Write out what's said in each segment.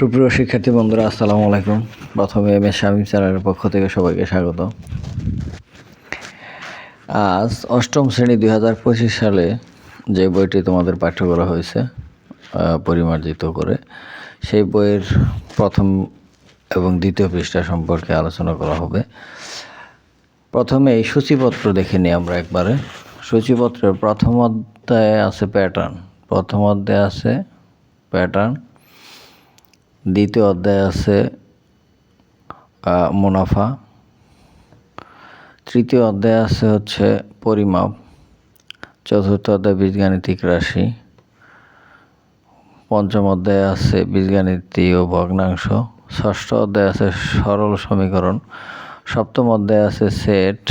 সুপ্রিয় শিক্ষার্থী বন্ধুরা, আসসালামু আলাইকুম। প্রথমে এম এস শামীম স্যারের পক্ষ থেকে সবাইকে স্বাগত। আজ অষ্টম শ্রেণি দুই হাজার পঁচিশ সালে যে বইটি তোমাদের পাঠ্য করা হয়েছে পরিমার্জিত করে, সেই বইয়ের প্রথম এবং দ্বিতীয় পৃষ্ঠা সম্পর্কে আলোচনা করা হবে। প্রথমে এই সূচিপত্র দেখে নিই আমরা একবারে। সূচিপত্রের প্রথম অধ্যায়ে আছে প্যাটার্ন প্রথম অধ্যায়ে আছে প্যাটার্ন দ্বিতীয় অধ্যায় আছে মুনাফা। তৃতীয় অধ্যায় আছে হচ্ছে পরিমাপ। চতুর্থ অধ্যায় বীজগাণিতিক রাশি। পঞ্চম অধ্যায় আছে বীজগাণিতিক ও ভগ্নাংশ। ষষ্ঠ অধ্যায় আছে সরল সমীকরণ। সপ্তম অধ্যায় আছে সেট।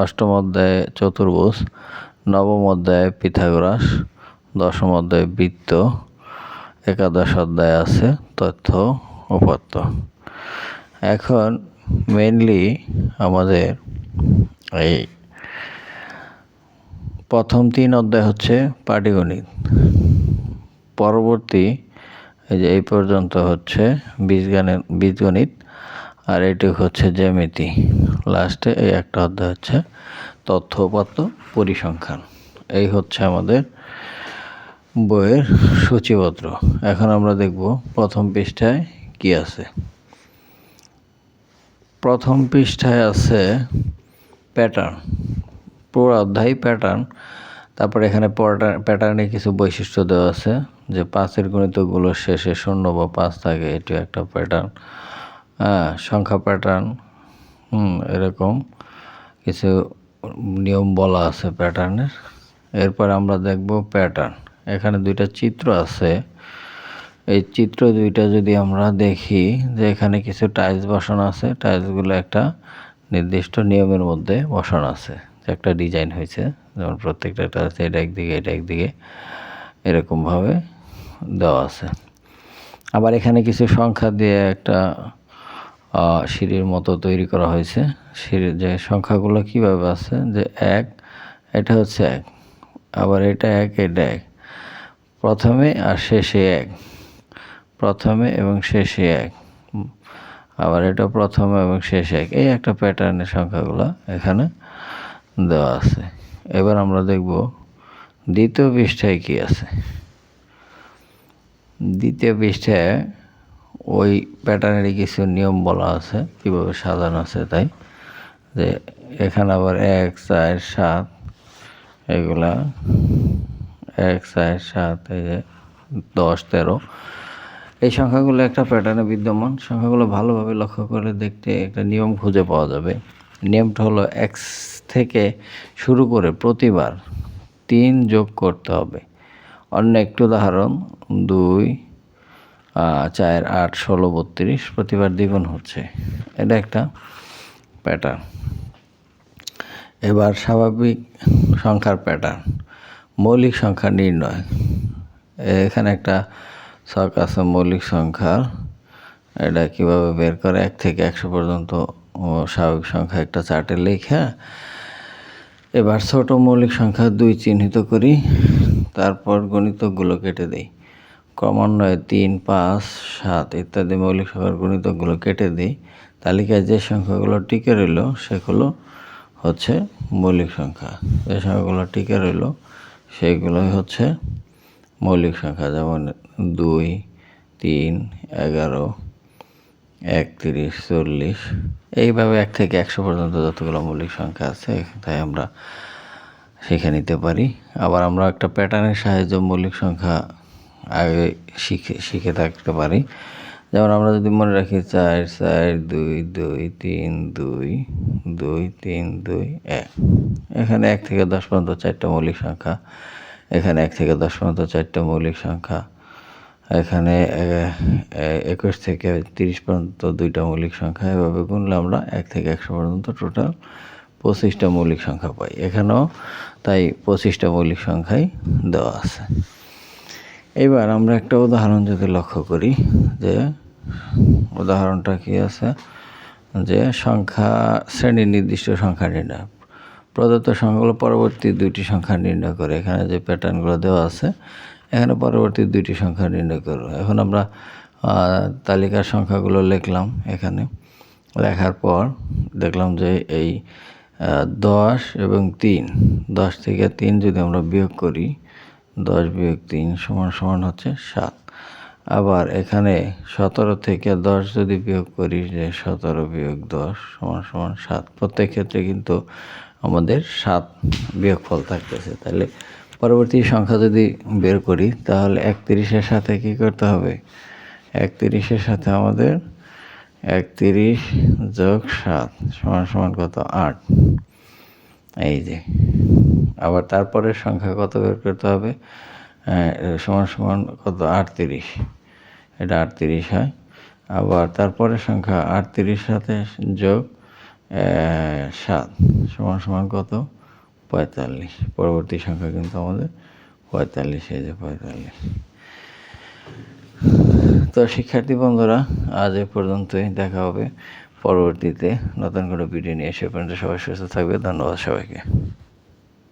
অষ্টম অধ্যায়ে চতুর্ভুজ। নবম অধ্যায়ে পিথাগোরাস। দশম অধ্যায়ে বৃত্ত। একাদশ অধ্যায় আছে তথ্য উপাত্ত এখন মেনলি আমাদের এই প্রথম তিন অধ্যায় হচ্ছে পাটিগণিত। পরবর্তী এই যে এই পর্যন্ত হচ্ছে বীজগাণিত, বীজগণিত, আর এটি হচ্ছে জ্যামিতি। লাস্টে এই একটা অধ্যায় হচ্ছে তথ্য উপাত্ত পরিসংখ্যান। এই হচ্ছে আমাদের বইয়ের সূচিপত্র। এখন আমরা দেখব প্রথম পৃষ্ঠায় কি আছে। প্রথম পৃষ্ঠায় আছে প্যাটার্ন পুরো অধ্যায় প্যাটার্ন তারপরে এখানে প্যাটার্নে কিছু বৈশিষ্ট্য দেওয়া আছে যে পাঁচের গণিতগুলো শেষে শূন্য বা পাঁচ থাকে, এটি একটা প্যাটার্ন হ্যাঁ সংখ্যা প্যাটার্ন হুম, এরকম কিছু নিয়ম বলা আছে প্যাটার্নের এরপর আমরা দেখব প্যাটার্ন এখানে দুইটা চিত্র আছে। এই চিত্র দুইটা যদি আমরা দেখি, যে এখানে কিছু টাইলস বসানো আছে। টাইলসগুলো একটা নির্দিষ্ট নিয়মের মধ্যে বসানো আছে একটা ডিজাইন হয়েছে। যেমন প্রত্যেকটা টাইলস এটা একদিকে এটা একদিকে এরকমভাবে দেওয়া আছে। আবার এখানে কিছু সংখ্যা দিয়ে একটা সিঁড়ির মতো তৈরি করা হয়েছে। সিঁড়ির যে সংখ্যাগুলো কীভাবে আছে, যে এক, এটা হচ্ছে এক। আবার এটা এক এটা এক। প্রথমে আর শেষে এক। প্রথমে এবং শেষে এক। আবার এটা প্রথমে এবং শেষে এক। এই একটা প্যাটার্নের সংখ্যাগুলো এখানে দেওয়া আছে। এবার আমরা দেখব দ্বিতীয় পৃষ্ঠায় কি আছে। দ্বিতীয় পৃষ্ঠায় ওই প্যাটার্নেরই কিছু নিয়ম বলা আছে, কীভাবে সাজানো আছে তাই। যে এখানে আবার এক, চার, সাত, এগুলা এক, চার, সাত দশ, তেরো। এই সংখ্যাগুলো একটা প্যাটার্নে বিদ্যমান। সংখ্যাগুলো ভালোভাবে লক্ষ্য করে দেখতে একটা নিয়ম খুঁজে পাওয়া যাবে। নিয়মটা হলো এক্স থেকে শুরু করে প্রতিবার তিন যোগ করতে হবে। অন্য একটি উদাহরণ, দুই চার, আট, ষোলো, বত্রিশ প্রতিবার দ্বিগুণ হচ্ছে। এটা একটা প্যাটার্ন এবার স্বাভাবিক সংখ্যার প্যাটার্ন মৌলিক সংখ্যা নির্ণয়। এখানে একটা ছক আছে মৌলিক সংখ্যার এটা কীভাবে বের করে? এক থেকে একশো পর্যন্ত স্বাভাবিক সংখ্যা একটা চার্টে লেখা এবার ছোট মৌলিক সংখ্যা দুই চিহ্নিত করি, তারপর গণিতকগুলো কেটে দিই। ক্রমান্বয়ে তিন, পাঁচ, সাত ইত্যাদি মৌলিক সংখ্যার গণিতকগুলো কেটে দিই। তালিকায় যে সংখ্যাগুলো টিকে রইল সেগুলো হচ্ছে মৌলিক সংখ্যা। যে সংখ্যাগুলো টিকে রইল সেগুলোই হচ্ছে মৌলিক সংখ্যা, যেমন দুই, তিন, এগারো, একত্রিশ, চল্লিশ। এইভাবে এক থেকে একশো পর্যন্ত যতগুলো মৌলিক সংখ্যা আছে, তাই আমরা শিখে নিতে পারি। আবার আমরা একটা প্যাটার্নের সাহায্যে মৌলিক সংখ্যা আগে শিখে শিখে থাকতে পারি। যেমন আমরা যদি মনে রাখি চার চার, দুই দুই, তিন, দুই দুই, তিন, দুই, এক। এখানে এক থেকে দশ পর্যন্ত চারটা মৌলিক সংখ্যা। এখানে এক থেকে দশ পর্যন্ত চারটা মৌলিক সংখ্যা। এখানে একুশ থেকে তিরিশ পর্যন্ত দুইটা মৌলিক সংখ্যা। এভাবে গুনলে আমরা এক থেকে একশো পর্যন্ত টোটাল পঁচিশটা মৌলিক সংখ্যা পাই। এখানেও তাই পঁচিশটা মৌলিক সংখ্যাই দেওয়া আছে। এবার আমরা একটা উদাহরণ যদি লক্ষ্য করি যে উদাহরণটা কি আছে? যে সংখ্যা, শ্রেণির নির্দিষ্ট সংখ্যা নির্ণয়। প্রদত্ত সংখ্যাগুলো পরবর্তী দুইটি সংখ্যা নির্ণয় করে। এখানে যে প্যাটার্নগুলো দেওয়া আছে, এখানে পরবর্তী দুইটি সংখ্যা নির্ণয় করব। এখন আমরা তালিকার সংখ্যাগুলো লিখলাম এখানে। লেখার পর দেখলাম যে এই দশ এবং তিন। দশ থেকে তিন যদি আমরা বিয়োগ করি, দশ বিয়োগ তিন সমান সমান হচ্ছে সাত। আবার এখানে সতেরো থেকে দশ যদি বিয়োগ করি যে সতেরো বিয়োগ দশ সমান সমান সাত। প্রত্যেক ক্ষেত্রে কিন্তু আমাদের সাত বিয়োগফল থাকতেছে। তাহলে পরবর্তী সংখ্যা যদি বের করি, তাহলে একত্রিশের সাথে কি করতে হবে? একত্রিশের সাথে আমাদের একত্রিশ যোগ সাত সমান সমান কত? আট। এই যে। আবার তারপরের সংখ্যা কত বের করতে হবে? সমান সমান কত? আটত্রিশ। এটা আটত্রিশ হয়। আবার তারপরের সংখ্যা আটত্রিশ সাথে যোগ সাত। সমান সমান কত? পঁয়তাল্লিশ। পরবর্তী সংখ্যা কিন্তু আমাদের পঁয়তাল্লিশ এই যে পঁয়তাল্লিশ। তো শিক্ষার্থী বন্ধুরা, আজ এ পর্যন্তই দেখা হবে পরবর্তীতে। নতুন কোনো ভিডিও নিয়ে এসে পর্যন্ত সবাই সুস্থ থাকবে। ধন্যবাদ সবাইকে।